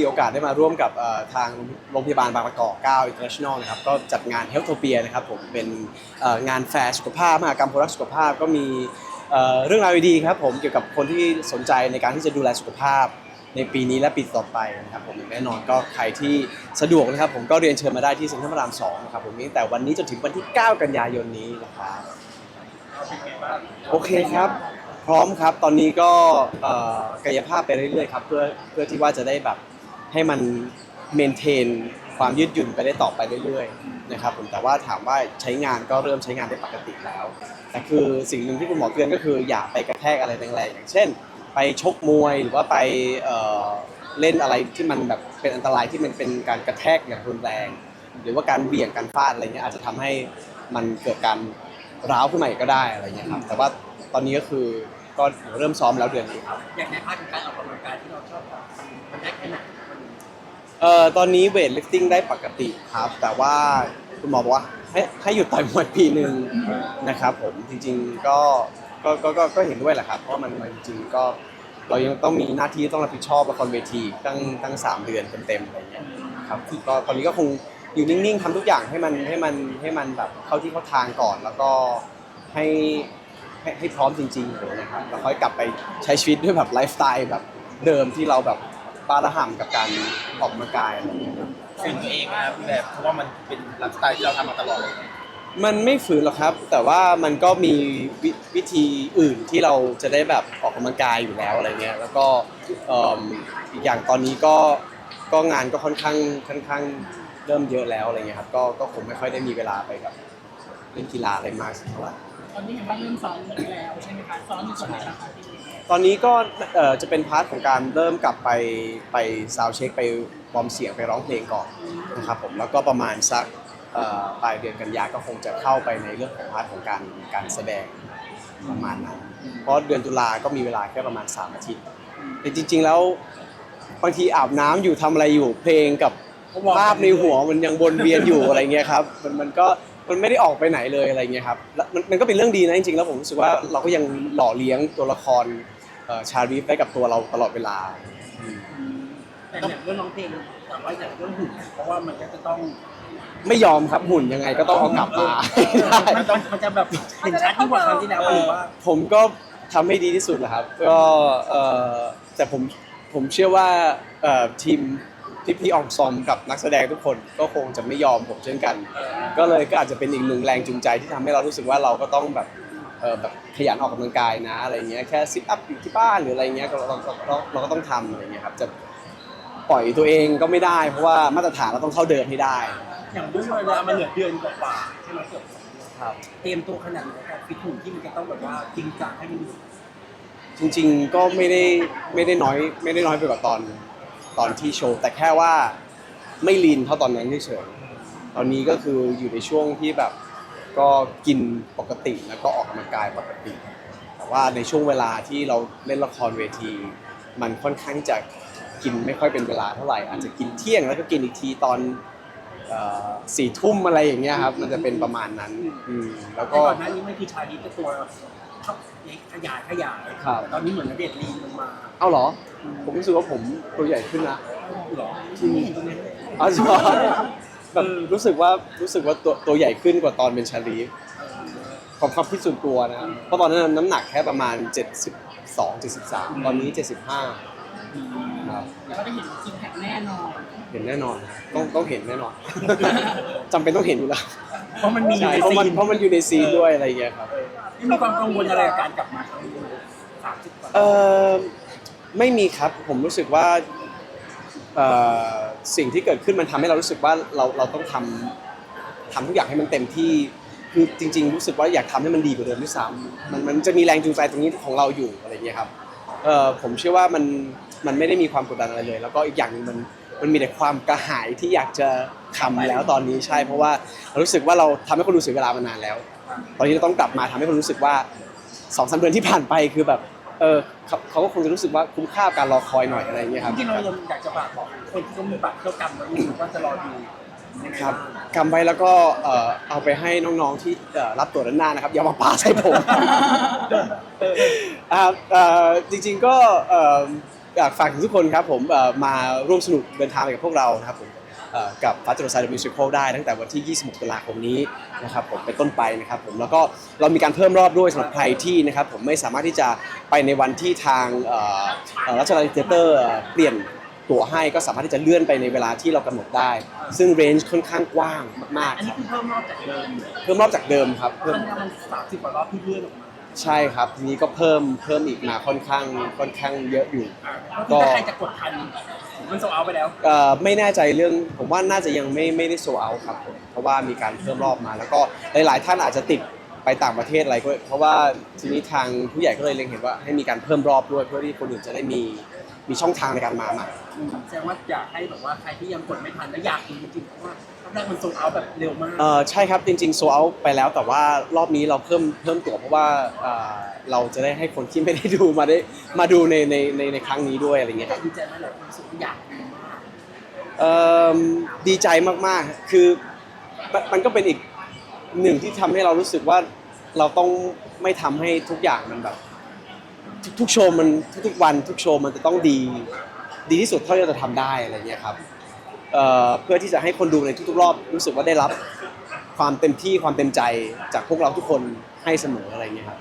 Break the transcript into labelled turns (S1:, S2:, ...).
S1: มีโอกาสได้มาร่วมกับทางโรงพยาบาลบางประกอบ9 International นะครับก็จัดงาน Healthopia นะครับผมเป็นงานแฟร์สุขภาพมหากรรมคนรักสุขภาพก็มีเรื่องราวดีครับผมเกี่ยวกับคนที่สนใจในการที่จะดูแลสุขภาพในปีนี้และปีต่อไปนะครับผมแน่นอนก็ใครที่สะดวกนะครับผมก็เรียนเชิญมาได้ที่เซ็นทรัลพระราม2นะครับผมตั้งแต่วันนี้จนถึงวันที่ 9 กันยายนนี้นะครับโอเคครับพร้อมครับตอนนี้ก็กายภาพไปเรื่อยๆครับเพื่อเพื่อที่ว่าจะได้แบบ ให้มันเมนเทนความยืดหยุ่นไปได้ต่อไปเรื่อยๆนะครับผมแต่ว่าถามว่าใช้งานก็เริ่มใช้งานได้ปกติแล้ว แต่คือสิ่งหนึ่งที่คุณหมอเตือนก็คืออย่าไปกระแทกอะไรแรงๆอย่างเช่น ไปชกมวยหรือว่าไปเเล่นอะไรที่มันแบบเป็นอันตรายที่มันเป็นการกระแทกอย่างรุนแรง หรือว่าการเบี่ยงการฟาดอะไรเงี้ยอาจจะทำให้มันเกิดการร้าวขึ้นมาอีกก็ได้อะไรเงี้ยครับแต่ว่าตอนนี้ก็คือก็เริ่มซ้อมแล้วเดือนนี้ครับ
S2: อย่างในภาคการออกกำลังกายที่เราชอบมันได้แค่ไหน
S1: เอ่อตอนนี้เวทลิฟติ้งได้ปกติครับ แต่ว่าคุณหมอบอกว่าให้ให้หยุดต่อยมวยปีหนึ่งนะครับผมจริงๆก็ก็ก็ก็ก็เห็นด้วยแหละครับ เพราะมันมันจริงๆก็เรายังต้องมีหน้าที่ต้องรับผิดชอบละครเวทีตั้งตั้งสามเดือนเต็มๆอะไรเงี้ยครับก็ตอนนี้ก็คงอยู่นิ่งๆทำทุกอย่างให้มันให้มันให้มันแบบเข้าที่เข้าทางก่อนแล้วก็ให้ให้ให้พร้อมจริงๆเลยนะครับแล้วค่อยกลับไปใช้ชีวิตด้วยแบบไลฟ์สไตล์แบบเดิมที่เราแบบ บ้าระห่ำกับการออกกำลังกายอะไรอย่างเงี้ย
S3: ฝืนตัวเองนะครับแบบเพราะว่ามันเป็นไลฟ์สไตล์ที่เราทำมาตลอด
S1: มันไม่ฝืนหรอกครับ แต่ว่ามันก็มีวิวิธีอื่นที่เราจะได้แบบออกกำลังกายอยู่แล้วอะไรเงี้ยแล้วก็เอิ่มอีกอย่างตอนนี้ก็ก็งานก็ค่อนข้างค่อนข้างเริ่มเยอะแล้วอะไรเงี้ยครับก็ก็คงไม่ค่อยได้มีเวลาไปแบบเล่นกีฬาอะไรมากสักเท่าไหร่
S4: ตอนนี้เห็นว่าเริ่มซ้อมแล้วใช่ไหมคะซ้อมอยู่ส่วนไหนบ้างคะพี่
S1: ตอนนี้ก็เอ่อจะเป็นพาร์ทของการเริ่มกลับไปไปซาวเช็คไปวอร์มเสียงไปร้องเพลงก่อนนะครับผมแล้วก็ประมาณสักเอ่อปลายเดือนกันยาก็คงจะเข้าไปในเรื่องของพาร์ทของการการแสดงประมาณนั้นเพราะเดือนตุลาก็มีเวลาแค่ประมาณ 3 อาทิตย์แต่จริง ๆ แล้วบางทีอาบน้ำอยู่ทำอะไรอยู่เพลงกับภาพในหัวมันยังวนเวียนอยู่อะไรเงี้ยครับมันมันก็ มันไม่ได้ออกไปไหนเลยอะไรเงี้ยครับแล้วมันมันก็เป็นเรื่องดีนะจริงๆแล้วผมรู้สึกว่าเราก็ยังหล่อเลี้ยงตัวละครเอ่อชาลีฟไว้กับตัวเราตลอดเวลาอืม
S2: แต่อย่างเรื่องร้องเพลงแต่ว่าอย่างเรื่องหุ่นเพราะว่ามันก็จะต้อง
S1: ไม่ยอมครับหุ่นยังไงก็ต้องเอากลับมาให้ได้
S2: มันต้องมันจะแบบเห็นชัดยิ่งกว่าครั้งที่แล้วหรือว่า
S1: ผมก็ทำให้ดีที่สุดแหละครับ ก็เอ่อแต่ผมผมเชื่อว่าเอ่อทีม พี่พี่ๆอองซอมกับนักแสดงทุกคนก็คงจะไม่ยอมผมเช่นกัน ก็เลยก็อาจจะเป็นอีกหนึ่งแรงจูงใจที่ทำให้เรารู้สึกว่าเราก็ต้องแบบเอ่อแบบขยันออกกำลังกายนะอะไรเงี้ยแค่ซิทอัพอยู่ที่บ้านหรืออะไรเงี้ยก็เราเราเราเราก็ต้องทำอะไรเงี้ยครับจะปล่อยตัวเองก็ไม่ได้ เพราะว่ามาตรฐานเราต้องเข้าเดิมให้ได้
S2: อย่างด้วยเวลามันเหลือเดือนกว่าๆใช่ไหมเกือบ
S1: ครับ
S2: เตรียมตัวขนาดไหนกับฟิตหุ่นที่มันจะต้องแบบว่าจริงจังให้มัน
S1: จริงๆก็ไม่ได้ไม่ได้น้อยไม่ได้น้อยไปกว่าตอน ตอนที่โชว์ แต่แค่ว่าไม่ลีนเท่าตอนนั้นเฉยๆตอนนี้ก็คืออยู่ในช่วงที่แบบก็กินปกติแล้วก็ออกกำลังกายปกติ แต่ว่าในช่วงเวลาที่เราเล่นละครเวที มันค่อนข้างจะกินไม่ค่อยเป็นเวลาเท่าไหร่ อาจจะกินเที่ยงแล้วก็กินอีกทีตอนสี่ทุ่มอะไรอย่างเงี้ยครับ มันจะเป็นประมาณนั้นอืมแล้ว
S2: แต่
S1: ก็
S2: ก่อนหน้านี้ไม่คือชาลีตัว ขยายขยาย
S1: ครับ
S2: ตอนนี้เหมือนณเดชน์ลีนลงมา
S1: เอ้าเหรอ ผมรู้สึกว่าผมตัวใหญ่ขึ้นนะ
S2: หรอที่ไม่เห็นตรงนี้เลย
S1: อ๋อใช่แบบรู้สึกว่ารู้สึกว่าตัวตัวใหญ่ขึ้นกว่าตอนเป็นชาลีฟของความคิดส่วนตัวนะเพราะตอนนั้นน้ำหนักแค่ประมาณ 72 73 ตอนนี้ 75ครับ
S4: แล้วก็ได้เห็นจริงแพคแน่นอน
S1: เห็นแน่นอนต้องต้องเห็นแน่นอน จำเป็นต้องเห็นอยู่แล้ว
S2: เพราะมันมีอยู่
S1: ใช่
S2: ใน
S1: เพราะ
S2: ซี
S1: มัน
S2: น
S1: เพราะมันอยู่ในซีนด้วยอะไรอย่างเงี้ยครับ
S2: ไม่มีความกังวลอะไรกับการกลับมาครั้งนี้สามสิบกว่า
S1: เออไม่มีครับผมรู้สึกว่าเอ่อสิ่งที่เกิดขึ้นมันทำให้เรารู้สึกว่าเราเราต้องทำทำทุกอย่างให้มันเต็มที่คือจริง ๆ รู้สึกว่าอยากทำให้มันดีกว่าเดิมด้วยซ้ำมันมันจะมีแรงจูงใจตรงนี้ของเราอยู่อะไรอย่างเงี้ยครับเออผมเชื่อว่ามันมันไม่ได้มีความกดดันอะไรเลย แล้วก็อีกอย่างหนึงมัน มันมีแต่ความกระหายที่อยากจะทำแล้วตอนนี้ใช่เพราะว่าเรารู้สึกว่าเราทำให้คนดูเสียเวลามานานแล้ว ตอนนี้เราต้องกลับมาทำให้คนรู้สึกว่าสองสามเดือนที่ผ่านไปคือแบบเออเขาเขาก็คงจะรู้สึกว่าคุ้มค่ากับการรอคอยหน่อยอะไรอย่างเงี้ยครับ
S2: จริงๆเรายังอยากจะฝากบอกคนที่เขามีบัตรเที่ยวกรรมไว้อยู่ว่าจะรอดู
S1: ครับกำไว้แล้วก็เอ่อเอาไปให้น้องๆที่เอ่อรับตัวด้านหน้านะครับ อย่ามาปาใส่ผม อ่าเอ่อจริงๆก็เอ่อ อยากฝากถึงทุกคนครับผมเอ่อมาร่วมสนุกเดินทางไปกับพวกเรานะครับผมเอ่อกับฟัสโตรไซด์มิวสิคลได้ตั้งแต่วันที่ 26 ตุลาคมนี้นะครับผมเป็นต้นไปนะครับผมแล้วก็เรามีการเพิ่มรอบด้วยสำหรับใครที่นะครับผมไม่สามารถที่จะไปในวันที่ทางเอ่อเอ่อรัชดาเทเตอร์เปลี่ยนตั๋วให้ก็สามารถที่จะเลื่อนไปในเวลาที่เรากำหนดได้ ซึ่งเรนจ์ค่อนข้างกว้างมาก
S2: อัน
S1: ๆค
S2: นี้
S1: รับ
S2: คือเพิ่มรอบจากเดิม
S1: เพิ่มรอบจากเดิมครับ
S2: เพิ่
S1: เพิ่
S2: ม
S1: ม
S2: มันสามสิบกว่ารอบที่เลื่อนออกมา
S1: ใช่ครับทีนี้ก็เพิ่มเพิ่มอีกมาค่อนข้างค่อนข้างเยอะอยู่
S2: ก็คือถ้าใครจะกดทัน มันโซเอาไปแล้ว
S1: เอ่อไม่แน่ใจเรื่องผมว่าน่าจะยังไม่ไม่ได้โซเอาครับผมเพราะว่ามีการเพิ่มรอบมา แล้วก็หลาย ๆ ท่านอาจจะติดไปต่างประเทศอะไรก็เพราะว่าทีนี้ทางผู้ใหญ่ก็เลยเล็งเห็นว่าให้มีการเพิ่มรอบด้วยเพื่อที่คนอื่นจะได้มีมีช่องทางในการมาใหม่
S2: แสดงว่าอยากให้แบบว่าใครที่ยังกดไม่ทันและอยากดูจริงๆเพราะว่ารอบ แรกมันโซเอาแบบเร็วมาก
S1: เอ่อใช่ครับจริงๆโซเอาไปแล้วแต่ว่ารอบนี้เราเพิ่มเพิ่มตั๋วเพราะว่าเอ่อเราจะได้ให้คนที่ไม่ได้ดูมาได้มาดูในในในในครั้งนี้ด้วยอะไรเงี้ยครับ
S2: ดีใจมากเลยรู้สึกว่าอยากดูมาก
S1: เอิ่มดีใจมากๆ คือมันมันก็เป็นอีกหนึ่งที่ทำให้เรารู้สึกว่าเราต้องไม่ทำให้ทุกอย่างมันแบบ ทุกทุกโชว์มันทุกๆวันทุกโชว์มันจะต้องดี ดีที่สุดเท่าที่เราจะทำได้อะไรเงี้ยครับ เพื่อที่จะให้คนดูในทุกๆรอบ รู้สึกว่าได้รับความเต็มที่ความเต็มใจจากพวกเราทุกคนให้เสมออะไรเงี้ยครับ